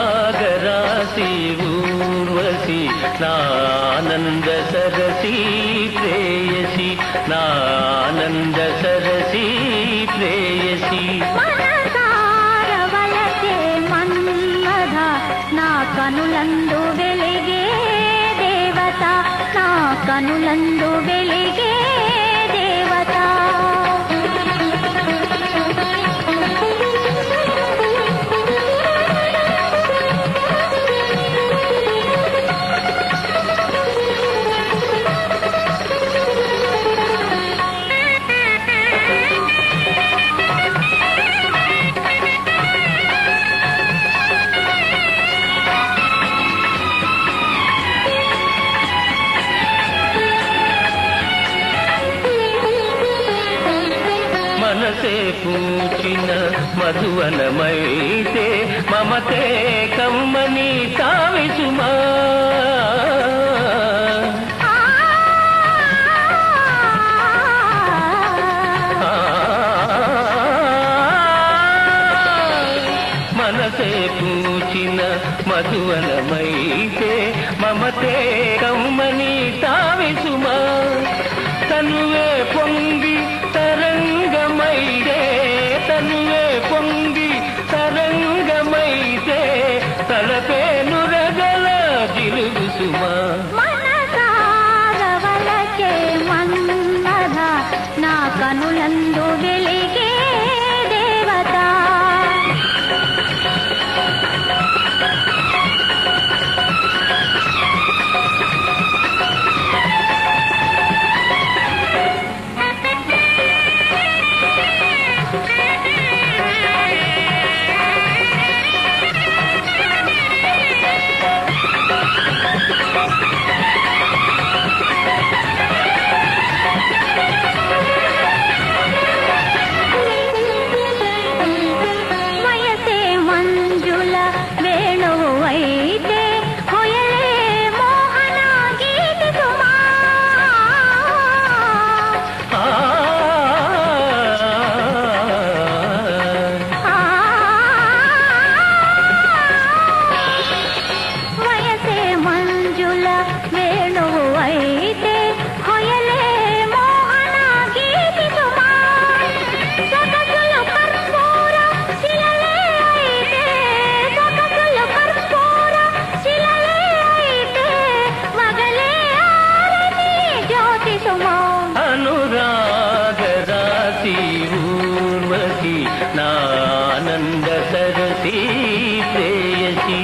అనురాగరాశి ఊర్వశి నానంద సరసి ప్రేయసి నానంద సరసి కనులందు వెలిగే దేవత నా కనులందు వెలిగే మనసే పూచిన మధువనమైతే మమతే కమ్మని తావిసుమా ఆ మనసే పూచిన మధువనమైతే మమతే కమ్మని తావిసుమా తనువే పొంగి కనులందు వెలిగే దేవత. వయసే అనురాగరాశి ఊర్వశి నానంద సరసి ప్రేయసి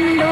ಕಂಡು